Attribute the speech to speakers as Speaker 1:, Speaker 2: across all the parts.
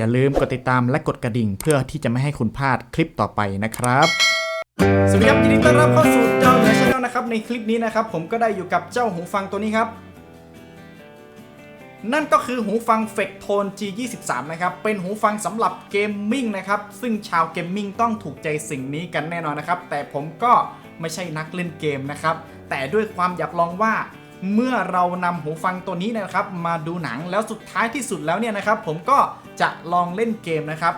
Speaker 1: อย่าลืมกดติดตามและกดกระดิ่ง เพื่อที่จะไม่ให้คุณพลาดคลิปต่อไปนะครับ สวัสดีครับยินดีต้อนรับเข้าสู่เจ้าเหนือชาแนลนะครับในคลิปนี้นะครับ ผมก็ได้อยู่กับเจ้าหูฟังตัวนี้ครับ นั่นก็คือหูฟัง f e c t o n G23 นะครับ เป็นหูฟังสำหรับเกมมิ่งนะครับ ซึ่งชาวเกมมิ่งต้องถูกใจสิ่งนี้กันแน่นอนนะครับ แต่ผมก็ไม่ใช่นักเล่นเกมนะครับ แต่ด้วยความอยากลองว่าเมื่อเรานำหูฟังตัวนี้นะครับ มาดูหนังแล้วสุดท้ายที่สุดแล้วเนี่ยนะครับ ผมก็ จะลองเล่นเกมนะครับ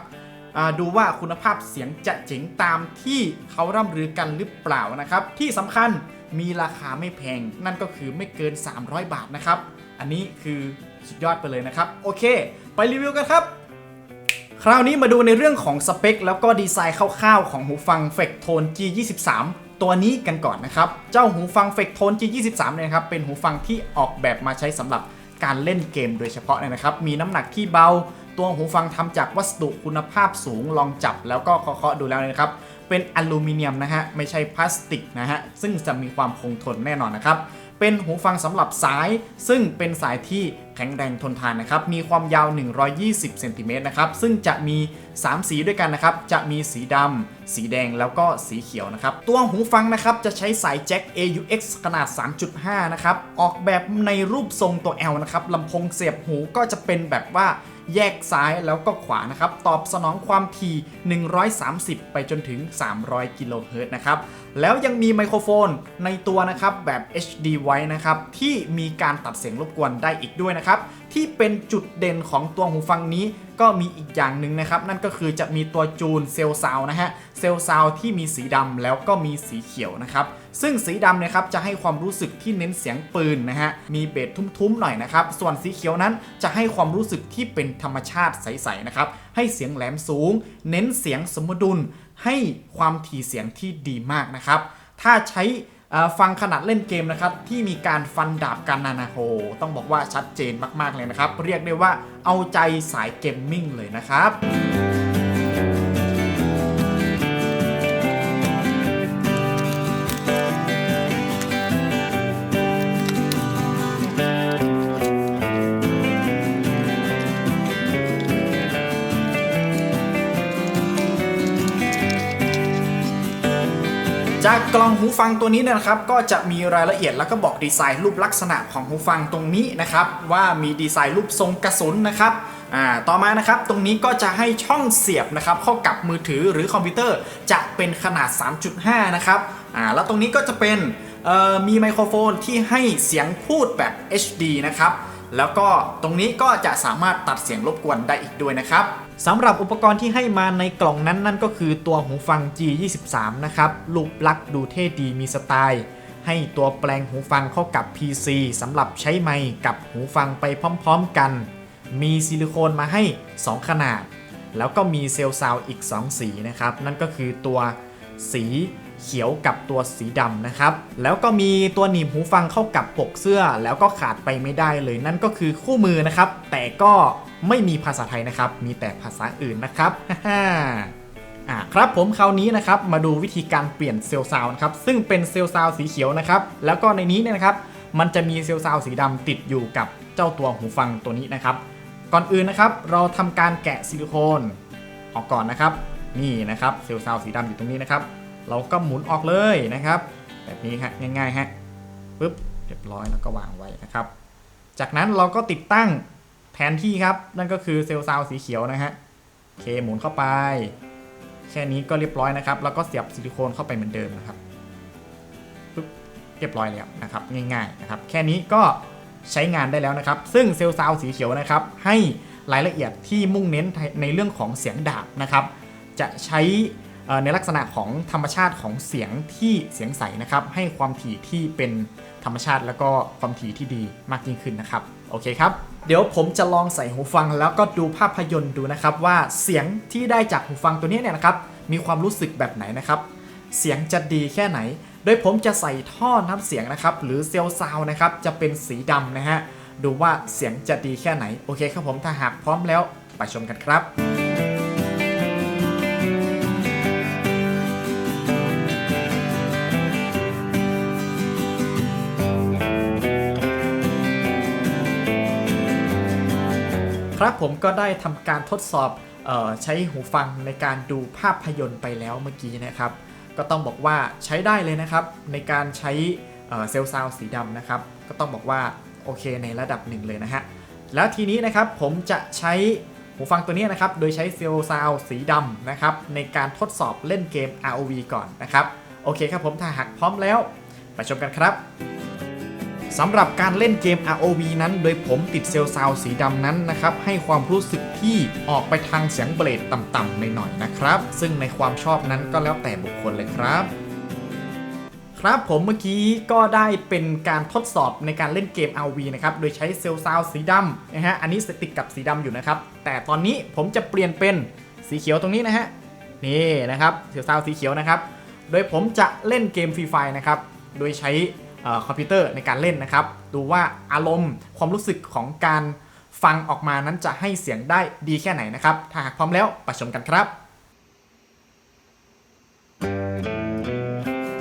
Speaker 1: ดูว่าคุณภาพเสียงจะเจ๋งตามที่เขาร่ำลือกันหรือเปล่านะครับ ที่สำคัญมีราคาไม่แพง นั่นก็คือไม่เกิน 300 บาทนะครับ อันนี้คือสุดยอดไปเลยนะครับ โอเค ไปรีวิวกันครับ คราวนี้มาดูในเรื่องของสเปค แล้วก็ดีไซน์คร่าวๆของหูฟัง f e c t o n G23 ตัวนี้กันก่อนนะครับ เจ้าหูฟัง f e c t o n G23 เนี่ยครับเป็นหูฟังที่ออกแบบมาใช้สำหรับการเล่นเกมโดยเฉพาะเลยนะครับ มีน้ำหนักที่เบา ตัวหูฟังทำจากวัสดุคุณภาพสูงลองจับแล้วก็เคาะดูแล้วนะครับ เป็นอลูมิเนียมนะฮะ ไม่ใช่พลาสติกนะฮะ ซึ่งจะมีความคงทนแน่นอนนะครับ เป็นหูฟังสำหรับสาย ซึ่งเป็นสายที่แข็งแรงทนทานนะครับ มีความยาว 120เซนติเมตรนะครับ ซึ่งจะมี 3 สีด้วยกันนะครับ จะมีสีดำ สีแดง แล้วก็สีเขียวนะครับ ตัวหูฟังนะครับ จะใช้สายแจ็ค AUX ขนาด 3.5 นะครับ ออกแบบในรูปทรงตัว L นะครับลำโพงเสียบหูก็จะเป็นแบบว่า แยกซ้ายแล้วก็ขวานะครับ ตอบสนองความถี่ 130 ไปจนถึง 300 กิโลเฮิรตซ์นะครับ แล้วยังมีไมโครโฟนในตัวนะครับแบบ HD ไว้นะครับ ที่มีการตัดเสียงรบกวนได้อีกด้วยนะครับ ที่เป็นจุดเด่นของตัวหูฟังนี้ก็มีอีกอย่างหนึ่งนะครับ นั่นก็คือจะมีตัวจูนเซลล์ซาวนะฮะเซลล์ซาวที่มีสีดำแล้วก็มีสีเขียวนะครับ ซึ่งสีดำนี่ยครับจะให้ความรู้สึกที่เน้นเสียงปืนนะฮะ มีเบสทุ้มๆหน่อยนะครับ ส่วนสีเขียวนั้นจะให้ความรู้สึกที่เป็นธรรมชาติใสๆนะครับ ให้เสียงแหลมสูง เน้นเสียงสมดุล ให้ความถี่เสียงที่ดีมากนะครับ ถ้าใช้ฟังขนาดเล่นเกมนะครับที่มีการฟันดาบกันนานาโฮต้องบอกว่าชัดเจนมากๆเลยนะครับ เรียกได้ว่าเอาใจสายเกมมิ่งเลยนะครับ จากกล่องหูฟังตัวนี้นะครับ ก็จะมีรายละเอียดแล้วก็บอกดีไซน์รูปลักษณะของหูฟังตรงนี้นะครับ ว่ามีดีไซน์รูปทรงกระสุนนะครับอ่าต่อมานะครับตรงนี้ก็จะให้ช่องเสียบนะครับเข้ากับมือถือหรือคอมพิวเตอร์จะเป็นขนาด 3.5 นะครับอ่าแล้วตรงนี้ก็จะเป็นมีไมโครโฟนที่ให้เสียงพูดแบบ HD นะครับ แล้วก็ตรงนี้ก็จะสามารถตัดเสียงรบกวนได้อีกด้วยนะครับ สำหรับอุปกรณ์ที่ให้มาในกล่องนั้นนั่นก็คือตัวหูฟัง G23 นะครับรูปลักษณ์ดูเท่ดีมีสไตล์ ให้ตัวแปลงหูฟังเข้ากับ PC สำหรับใช้ไมค์กับหูฟังไปพร้อมๆกัน มีซิลิโคนมาให้ 2 ขนาด แล้วก็มีเซลล์ซาวอีก 2 สีนะครับ นั่นก็คือตัวสีเขียวกับตัวสีดำนะครับ แล้วก็มีตัวหนีบหูฟังเข้ากับปกเสื้อ แล้วก็ขาดไปไม่ได้เลยนั่นก็คือคู่มือนะครับ แต่ก็ ไม่มีภาษาไทยนะครับ มีแต่ภาษาอื่นนะครับอ่าครับผมคราวนี้นะครับมาดูวิธีการเปลี่ยนเซลล์ซาวน์นะครับซึ่งเป็นเซลล์ซาวน์สีเขียวนะครับ แล้วก็ในนี้เนี่ยนะครับ มันจะมีเซลล์ซาวน์สีดำติดอยู่กับเจ้าตัวหูฟังตัวนี้นะครับ ก่อนอื่นนะครับ เราทำการแกะซิลิโคนออกก่อนนะครับ นี่นะครับเซลล์ซาวน์สีดำอยู่ตรงนี้นะครับ เราก็หมุนออกเลยนะครับ แบบนี้ฮะง่ายๆฮะปึ๊บเรียบร้อยแล้วก็วางไว้นะครับ จากนั้นเราก็ติดตั้ง แทนที่ครับ นั่นก็คือเซลล์ซาวสีเขียวนะฮะโอเคหมุนเข้าไป แค่นี้ก็เรียบร้อยนะครับ แล้วก็เสียบซิลิโคนเข้าไปเหมือนเดิมนะครับปึ๊บเรียบร้อยแล้วนะครับ ง่ายๆนะครับ แค่นี้ก็ใช้งานได้แล้วนะครับ ซึ่งเซลล์ซาวสีเขียวนะครับ ให้รายละเอียดที่มุ่งเน้นในเรื่องของเสียงดาบนะครับ จะใช้ในลักษณะของธรรมชาติของเสียงที่เสียงใสนะครับ ให้ความถี่ที่เป็นธรรมชาติแล้วก็ความถี่ที่ดีมากยิ่งขึ้นนะครับ โอเคครับ เดี๋ยวผมจะลองใส่หูฟังแล้วก็ดูภาพยนตร์ดูนะครับ ว่าเสียงที่ได้จากหูฟังตัวนี้เนี่ยนะครับ มีความรู้สึกแบบไหนนะครับ เสียงจะดีแค่ไหน โดยผมจะใส่ท่อน้ำเสียงนะครับ หรือเซลล์ซาวน์นะครับ จะเป็นสีดำนะฮะดูว่าเสียงจะดีแค่ไหนโอเคครับผมถ้าหากพร้อมแล้วไปชมกันครับ ครับผมก็ได้ทำการทดสอบออใช้หูฟังในการดูภาพยนตร์ไปแล้วเมื่อกี้นะครับ ก็ต้องบอกว่าใช้ได้เลยนะครับ ในการใช้เซลล์ซาวสีดำนะครับ ก็ต้องบอกว่าโอเคในระดับหนึ่งเลยนะฮะแล้วทีนี้นะครับผมจะใช้หูฟังตัวนี้นะครับ โดยใช้เซลล์ซาวสีดำนะครับ ในการทดสอบเล่นเกม ROV ก่อนนะครับ โอเคครับผมถ้าหากพร้อมแล้ว ไปชมกันครับ สำหรับการเล่นเกม ROV นั้น โดยผมติดเซลล์ซาวสีดำนั้นนะครับ ให้ความรู้สึกที่ออกไปทางเสียงเบรดต่ำๆหน่อยๆนะครับ ซึ่งในความชอบนั้นก็แล้วแต่บุคคลเลยครับครับผมเมื่อกี้ก็ได้เป็นการทดสอบในการเล่นเกม RV นะครับ โดยใช้เซลล์ซาวสีดำนะฮะ อันนี้ติดกับสีดำอยู่นะครับ แต่ตอนนี้ผมจะเปลี่ยนเป็นสีเขียวตรงนี้นะฮะ นี่นะครับ เซลล์ซาวสีเขียวนะครับ โดยผมจะเล่นเกมฟรีไฟนะครับ โดยใช้ คอมพิวเตอร์ในการเล่นนะครับ ดูว่าอารมณ์ความรู้สึกของการฟังออกมานั้นจะให้เสียงได้ดีแค่ไหนนะครับ ถ้าหากพร้อมแล้วไปชมกันครับ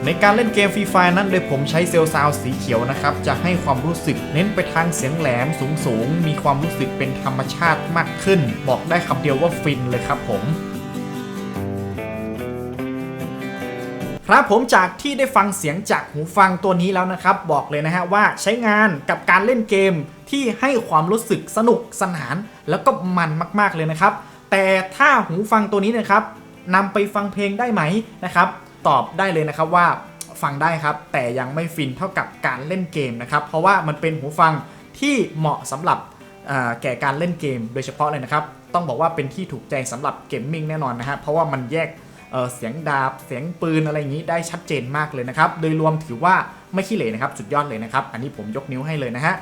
Speaker 1: ในการเล่นเกมฟรีไฟนั้นโดยผมใช้เซลซาวสีเขียวนะครับ จะให้ความรู้สึกเน้นไปทางเสียงแหลมสูงๆมีความรู้สึกเป็นธรรมชาติมากขึ้น บอกได้คำเดียวว่าฟินเลยครับผม ครับผมจากที่ได้ฟังเสียงจากหูฟังตัวนี้แล้วนะครับ บอกเลยนะฮะว่าใช้งานกับการเล่นเกมที่ให้ความรู้สึกสนุกสนาน แล้วก็มันมากๆเลยนะครับ แต่ถ้าหูฟังตัวนี้นะครับนำไปฟังเพลงได้ไหมนะครับ ตอบได้เลยนะครับว่าฟังได้ครับ แต่ยังไม่ฟินเท่ากับการเล่นเกมนะครับ เพราะว่ามันเป็นหูฟังที่เหมาะสำหรับแก่การเล่นเกม โดยเฉพาะเลยนะครับ ต้องบอกว่าเป็นที่ถูกใจสำหรับเกมมิ่งแน่นอนนะฮะเพราะว่ามันแยก เเสียงดาบ เสียงปืนอะไรอย่างนี้ได้ชัดเจนมากเลยนะครับ โดยรวมถือว่าไม่ขี้เหร่นะครับ สุดยอดเลยนะครับ อันนี้ผมยกนิ้วให้เลยนะฮะ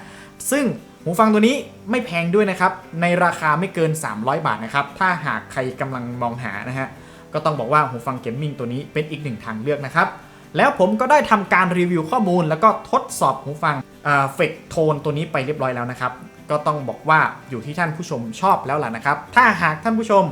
Speaker 1: ซึ่งหูฟังตัวนี้ไม่แพงด้วยนะครับ ในราคาไม่เกิน 300 บาทนะครับ ถ้าหากใครกำลังมองหานะฮะ ก็ต้องบอกว่าหูฟังเกมมิ่งตัวนี้เป็นอีกหนึ่งทางเลือกนะครับ แล้วผมก็ได้ทำการรีวิวข้อมูล แล้วก็ทดสอบหูฟังเฟกโทนตัวนี้ไปเรียบร้อยแล้วนะครับ ก็ต้องบอกว่าอยู่ที่ท่านผู้ชมชอบแล้วล่ะนะครับ ถ้าหากท่านผู้ชม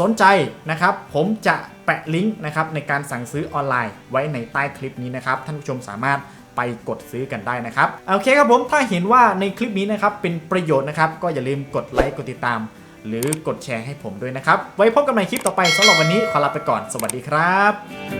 Speaker 1: สนใจนะครับ ผมจะแปะลิงก์นะครับในการสั่งซื้อออนไลน์ไว้ในใต้คลิปนี้นะครับ ท่านผู้ชมสามารถไปกดซื้อกันได้นะครับ โอเคครับผมถ้าเห็นว่าในคลิปนี้นะครับเป็นประโยชน์นะครับก็อย่าลืมกดไลค์กดติดตาม หรือกดแชร์ให้ผมด้วยนะครับ ไว้พบกันใหม่คลิปต่อไปสำหรับวันนี้ขอลาไปก่อน สวัสดีครับ